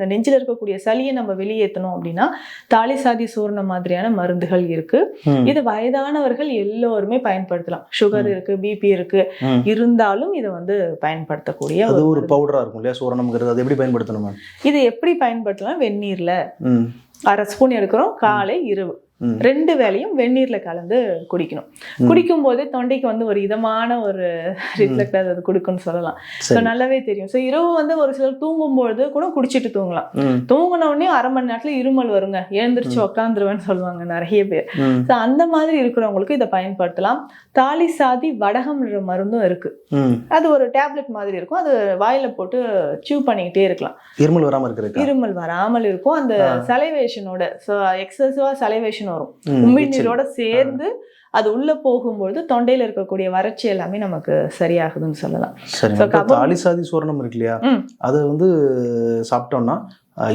இந்த நெஞ்சில் இருக்கக்கூடிய சளியை நம்ம வெளியேற்றணும் அப்படின்னா தாலிசாதி சூர்ணம் மாதிரியான மருந்துகள் இருக்கு. இது வயதானவர்கள் எல்லோருமே பயன்படுத்தலாம். சுகர் இருக்கு பிபி இருக்கு. இருந்தாலும் இதை வந்து பயன்படுத்தக்கூடிய அது ஒரு பவுடரா இருக்கும் இல்லையா? சூரணம்ங்கிறது. அது எப்படி பயன்படுத்தணும் இது எப்படி பயன்படுத்தலாம்? வெந்நீர்ல அரை ஸ்பூன் எடுக்கிறோம். காலை இரவு. ரெண்டு வேளையும் வெந்நீர்ல கலந்து குடிக்கணும். குடிக்கும் போதே தொண்டைக்கு வந்து ஒரு இதமான ஒரு ரிஃப்ளெக்ட் அது கொடுக்கும்னு சொல்லலாம். ஸோ நல்லாவே தெரியும். ஸோ இரவு வந்து ஒரு சிலர் தூங்கும்பொழுது கூட குடிச்சிட்டு தூங்கலாம். ம். தூங்கின உடனே அரை மணி நேரத்துல இருமல் வருங்க. எழுந்திரிச்சு உக்காந்துருவேன்னு சொல்லுவாங்க நிறைய பேர். ஸோ அந்த மாதிரி இருக்கிறவங்களுக்கு இதை பயன்படுத்தலாம். தாலி சாதி வடகம்ன்ற மருந்தும் இருக்கு. அது ஒரு டேப்லெட் மாதிரி இருக்கும். அது வாயில போட்டு சீவ் பண்ணிக்கிட்டே இருக்கலாம். இருமல் வராம இருக்கிறதுக்கா? இருமல் வராமல் இருக்கும். அந்த. சலைவேஷனோட எக்ஸசிவா சலைவேஷன் வரும். ம், உமிழ்நீரோட சேர்ந்து அது உள்ள போகும்பொழுது தொண்டையில இருக்கக்கூடிய வறட்சி எல்லாமே நமக்கு சரியாகுதுன்னு சொல்லலாம். தாலிசாதி சூரணம் இருக்கு இல்லையா. அது வந்து சாப்பிட்டோம்னா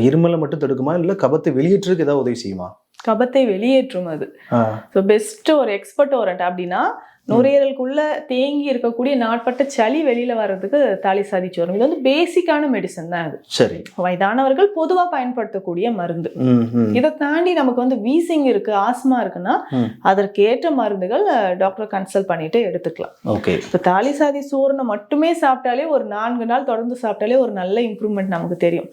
இருமலை மட்டும் தடுக்குமா? இல்ல கபத்தை வெளியேற்றுறதுக்கு ஏதாவது உதவி செய்யுமா? கபத்தை வெளியேற்றும் அது. ஸோ பெஸ்ட் ஒரு எக்ஸ்பர்ட் ஓரண்ட் அப்படின்னா நுரையீரலுக்குள்ள தேங்கி இருக்கக்கூடிய நாட்பட்ட சளி வெளியில வர்றதுக்கு தாலி சாதிச்சு வரும் இது வந்து பேசிக்கான மெடிசன் தான் அது. சரி. வயதானவர்கள் பொதுவா பயன்படுத்தக்கூடிய மருந்து. இதை தாண்டி நமக்கு வந்து வீசிங் இருக்கு ஆஸ்மா இருக்குன்னா ம். அதற்கேற்ற மருந்துகள் டாக்டர் கன்சல்ட் பண்ணிட்டு எடுத்துக்கலாம். ஓகே. இப்போ தாலி சாதி சூரணம் மட்டுமே சாப்பிட்டாலே ஒரு நான்கு நாள் தொடர்ந்து சாப்பிட்டாலே ஒரு நல்ல இம்ப்ரூவ்மெண்ட் நமக்கு தெரியும்.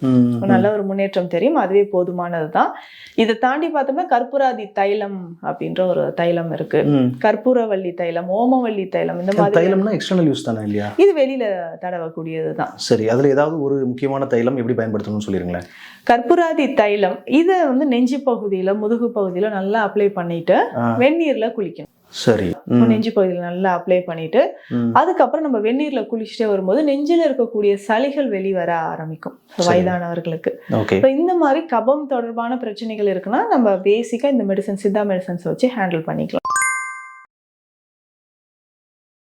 நல்ல ஒரு முன்னேற்றம் தெரியும். அதுவே போதுமானது தான். இதை தாண்டி பார்த்தோம்னா கற்பூராதி தைலம் அப்படின்ற ஒரு தைலம் இருக்கு. கற்பூரவள்ளி தைலம் ஓமவள்ளி தைலம் இந்த மாதிரி தைலம்னா எக்ஸ்டர்னல் யூஸ் தானே இல்லையா? இது வெளியில தடவக்கூடியது தான். சரி அதுல ஏதாவது ஒரு முக்கியமான தைலம் எப்படி பயன்படுத்தணும்னு சொல்லிருங்களேன். கற்பூராதி தைலம் இதை வந்து நெஞ்சு பகுதியில முதுகு பகுதியில நல்லா அப்ளை பண்ணிட்டு. வெந்நீர்ல குளிக்கணும். சரி நெஞ்சு பகுதியில நல்லா அப்ளை பண்ணிட்டு. அதுக்கப்புறம் நம்ம வெந்நீர்ல குளிச்சுட்டே வரும்போது நெஞ்சில இருக்கக்கூடிய சளிகள் வெளிவர ஆரம்பிக்கும். வயதானவர்களுக்கு. இப்போ இந்த மாதிரி கபம் தொடர்பான பிரச்சனைகள் இருக்குன்னா நம்ம பேசிக்கா இந்த மெடிசன் சித்தா மெடிசன்ஸ் வச்சு ஹேண்டில் பண்ணிக்கலாம்.